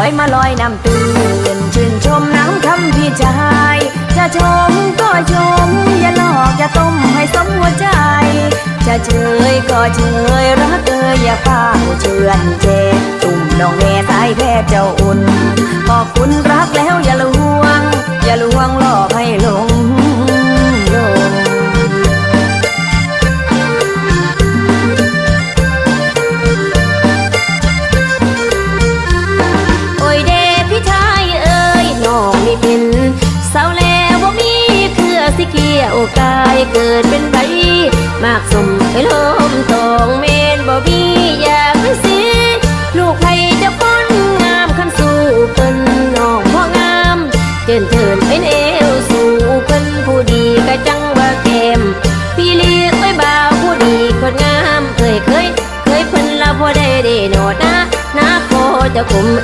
อยมาลอยน้ำตื่นชื่นชมน้ำคำพี่ชาย จะชมก็ชม อย่าหลอกอย่าต้มให้สมหัวใจ จะเชยก็เชยรักเออย่าเฝ้าเชื่อนเจ ตุ่มน้องแม่สายแทบเจ้าอุ่นบอกคุณรักแล้วอย่าลวง อย่าลวง สิเกี่ยวกายเกิดเป็นใบมากสมเอ้ลมตองเมนบ่มีอยากไปสิลูกใครจะพ้นงามคันสู้เพิ่นน้องพ่องามเจินเจินเป็นเอวสู่เพิ่นผู้ดีก็จังว่าแกมพี่เลี้ยงไว้บ่าวผู้ดีคนงามเคยเคยเคยเพิ่นละบ่ได้เดโนดนะนะโคจะคุม